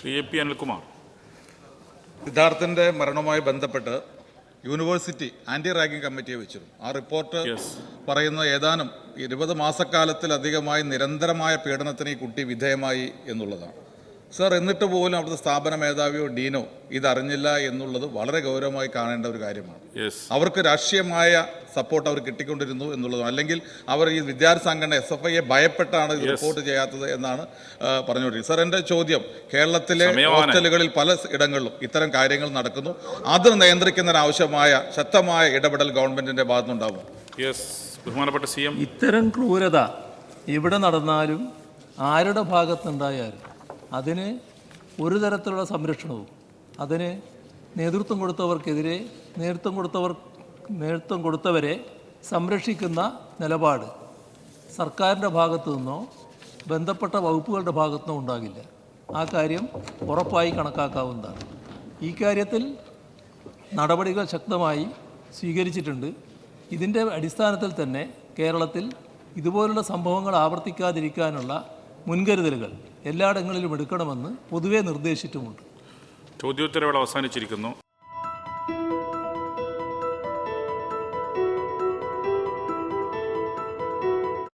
Shri A P Anilkumar. സിദ്ധാർത്ഥന്റെ മരണവുമായി ബന്ധപ്പെട്ട് university anti ragging കമ്മിറ്റിയെ വെച്ചിരുന്നു. ആ റിപ്പോർട്ട്. പറയുന്ന ഏതാനും ഇരുപത് മാസക്കാലത്തിലധികമായി നിരന്തരമായ പീഡനത്തിന് ഈ കുട്ടി വിധേയമായി എന്നുള്ളതാണ്. സർ എന്നിട്ട് പോലും അവിടുത്തെ സ്ഥാപന മേധാവിയോ ഡീനോ ഇതറിഞ്ഞില്ല എന്നുള്ളത് വളരെ ഗൗരവമായി കാണേണ്ട ഒരു കാര്യമാണ്. യെസ് അവർക്ക് രാഷ്ട്രീയമായ സപ്പോർട്ട് അവർ കിട്ടിക്കൊണ്ടിരുന്നു എന്നുള്ളതും അല്ലെങ്കിൽ അവർ ഈ വിദ്യാർത്ഥി സംഘടന എസ് എഫ് ഐയെ ഭയപ്പെട്ടാണ് ഇത് റിപ്പോർട്ട് ചെയ്യാത്തത് എന്നാണ് പറഞ്ഞുകൊണ്ടിരിക്കുന്നത്. സാർ എന്റെ ചോദ്യം കേരളത്തിലെ. ഹോസ്റ്റലുകളിൽ പല ഇടങ്ങളിലും ഇത്തരം കാര്യങ്ങൾ നടക്കുന്നു. അത് നിയന്ത്രിക്കുന്നതിനാവശ്യമായ ശക്തമായ ഇടപെടൽ ഗവൺമെന്റിന്റെ ഭാഗത്തുനിന്നുണ്ടാവും. യെസ് ബഹുമാനപ്പെട്ട സി എം. ഇത്തരം ക്രൂരത എവിടെ നടന്നാലും ആരുടെ ഭാഗത്തുണ്ടായാലും അതിന് ഒരു തരത്തിലുള്ള സംരക്ഷണവും. അതിന് നേതൃത്വം കൊടുത്തവർക്കെതിരെ നേതൃത്വം കൊടുത്തവർ നേതൃത്വം കൊടുത്തവരെ സംരക്ഷിക്കുന്ന നിലപാട് സർക്കാരിന്റെ ഭാഗത്തു നിന്നോ ബന്ധപ്പെട്ട വകുപ്പുകളുടെ ഭാഗത്തു നിന്നോ ഉണ്ടാകില്ല. ആ കാര്യം ഉറപ്പായി കണക്കാക്കാവുന്നതാണ്. ഈ കാര്യത്തിൽ നടപടികൾ ശക്തമായി സ്വീകരിച്ചിട്ടുണ്ട്. ഇതിന്റെ അടിസ്ഥാനത്തിൽ തന്നെ കേരളത്തിൽ ഇതുപോലുള്ള സംഭവങ്ങൾ ആവർത്തിക്കാതിരിക്കാനുള്ള മുൻകരുതലുകൾ എല്ലായിടങ്ങളിലും എടുക്കണമെന്ന് പൊതുവെ നിർദ്ദേശിച്ചിട്ടുമുണ്ട്. ചോദ്യോത്തരവേള അവസാനിച്ചിരിക്കുന്നു.